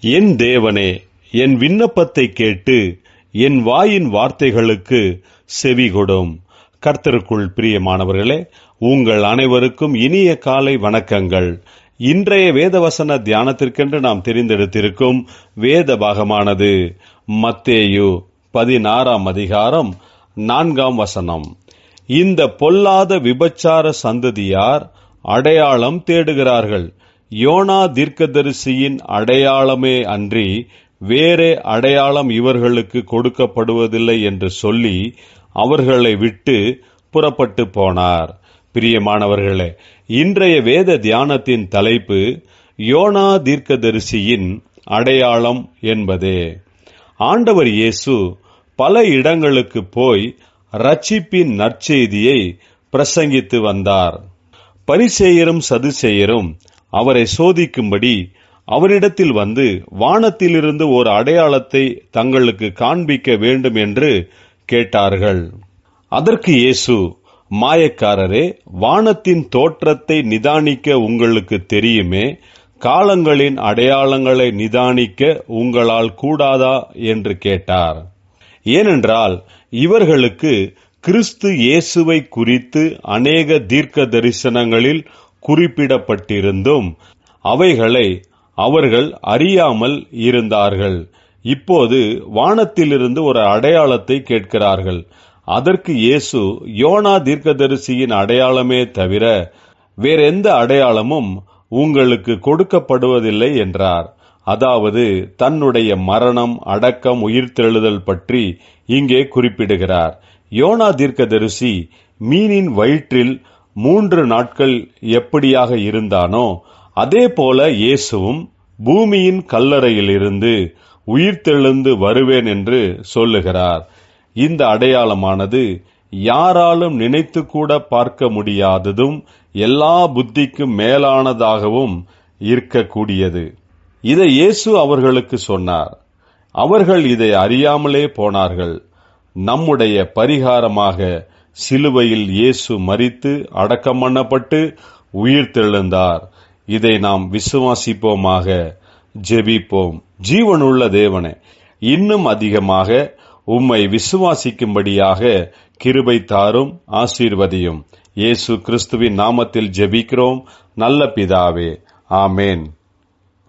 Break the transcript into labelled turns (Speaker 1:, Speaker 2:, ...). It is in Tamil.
Speaker 1: என் தேவனே என் விண்ணப்பத்தை கேட்டு என் வாயின் வார்த்தைகளுக்கு செவி கொடும் கர்த்தருக்குள் பிரியமானவர்களே உங்கள் அனைவருக்கும் இனிய காலை வணக்கங்கள். இன்றைய வேதவசன தியானத்திற்கென்று நாம் தெரிந்தெடுத்திருக்கும் வேத பாகமானது மத்தேயு பதினாறாம் அதிகாரம் நான்காம் வசனம். இந்த பொல்லாத விபச்சார சந்ததியார் அடையாளம் தேடுகிறார்கள். யோனா தீர்க்கதரிசியின் அடையாளமே அன்றி வேறே அடையாளம் இவர்களுக்கு கொடுக்கப்படுவதில்லை என்று சொல்லி அவர்களை விட்டு புறப்பட்டு போனார். பிரியமானவர்களே இன்றைய வேத தியானத்தின் தலைப்பு யோனா தீர்க்கதரிசியின் அடையாளம் என்பதே. ஆண்டவர் இயேசு பல இடங்களுக்கு போய் ரட்சிப்பின் நற்செய்தியை பிரசங்கித்து வந்தார். பரிசேயரும் சதுசேயரும் அவரை சோதிக்கும்படி அவரிடத்தில் வந்து வானத்திலிருந்து ஒரு அடையாளத்தை தங்களுக்கு காண்பிக்க வேண்டும் என்று கேட்டார்கள். அதற்கு இயேசு மாயக்காரரே வானத்தின் தோற்றத்தை நிதானிக்க உங்களுக்கு தெரியுமே? காலங்களின் அடையாளங்களை நிதானிக்க உங்களால் கூடாதா? என்று கேட்டார். ஏனென்றால் இவர்களுக்கு கிறிஸ்து இயேசுவை குறித்து அநேக தீர்க்க தரிசனங்களில் குறிப்பிடப்பட்டிருந்தும் அவைகளை அவர்கள் அறியாமல் இருந்தார்கள். இப்போது வானத்திலிருந்து ஒரு அடையாளத்தை கேட்கிறார்கள். அதற்கு இயேசு யோனா தீர்க்கதரிசியின் அடையாளமே தவிர வேறெந்த அடையாளமும் உங்களுக்கு கொடுக்கப்படுவதில்லை என்றார். அதாவது தன்னுடைய மரணம் அடக்கம் உயிர்த்தெழுதல் பற்றி இங்கே குறிப்பிடுகிறார். யோனா தீர்க்கதரிசி மீனின் வயிற்றில் மூன்று நாட்கள் எப்படியாக இருந்தானோ அதே போல இயேசுவும் பூமியின் கல்லறையிலிருந்து உயிர்த்தெழுந்து வருவேன் என்று சொல்லுகிறார். இந்த அடையாளமானது யாராலும் நினைத்து கூட பார்க்க முடியாததும் எல்லா புத்திக்கும் மேலானதாகவும் இருக்கக்கூடியது. இதை இயேசு அவர்களுக்கு சொன்னார். அவர்கள் இதை அறியாமலே போனார்கள். நம்முடைய பரிகாரமாக சிலுவையில் இயேசு மறித்து அடக்கம் பண்ணப்பட்டு உயிர்த்தெழுந்தார் இதை நாம் விசுவாசிப்போமாக ஜெபிப்போம். ஜீவனுள்ள தேவனே இன்னும் அதிகமாக உம்மை விசுவாசிக்கும்படியாக கிருபை தாரும் ஆசீர்வதியும். இயேசு கிறிஸ்துவின் நாமத்தில் ஜெபிக்கிறோம். நல்ல பிதாவே ஆமேன்.